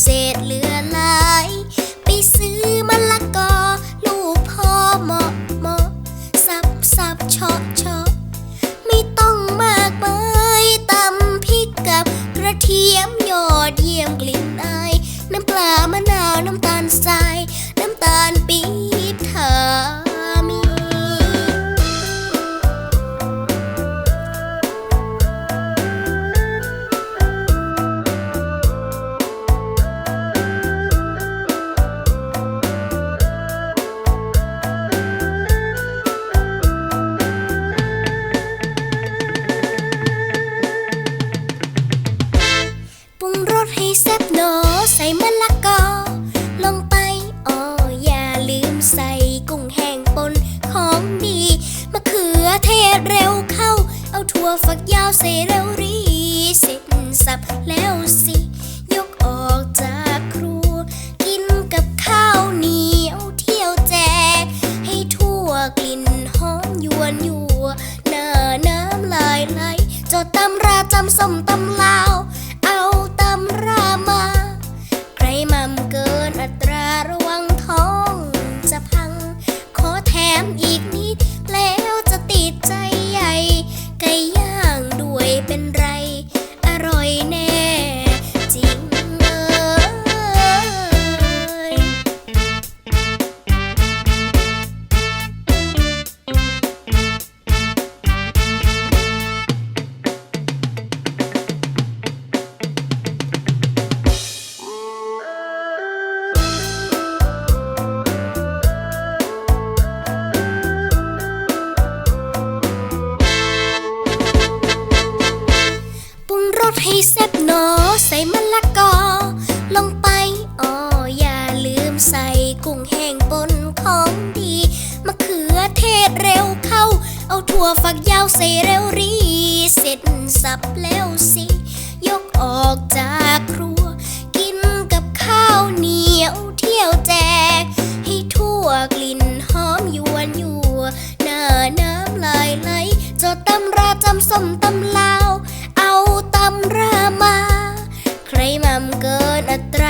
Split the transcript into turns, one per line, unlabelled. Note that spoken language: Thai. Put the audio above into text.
เศษเหลือหลาย ไปซื้อมา เอาถั่วฝักยาวใส่เร็วรีเสร็จสับแล้วสิ ยกออกจากครัว กินกับข้าวเหนียวเที่ยวแจก ให้ทั่วกลิ่นหอมยวนยัวหน้าน้ำลายไหลจดตำราจำส้มตำลาว เอาตำรามา ใครมั่มเกินอัตราระวังท้องจะพัง ขอแถมอีก ให้แซ่บหนอใส่มะละกอ ลงไปอ้ออย่าลืมใส่กุ้งแห้งปนของดีมะเขือเทศเร็วเข้า เอาถั่วฝักยาวใส่เร็วรี เสร็จสับแล้วสิ ยกออกจากครัว กินกับข้าวเหนียวเที่ยวแจก ให้ทั่วกลิ่นหอมยวนยัวหน้าน้ำลายไหลจดตำราจำสมตำลา at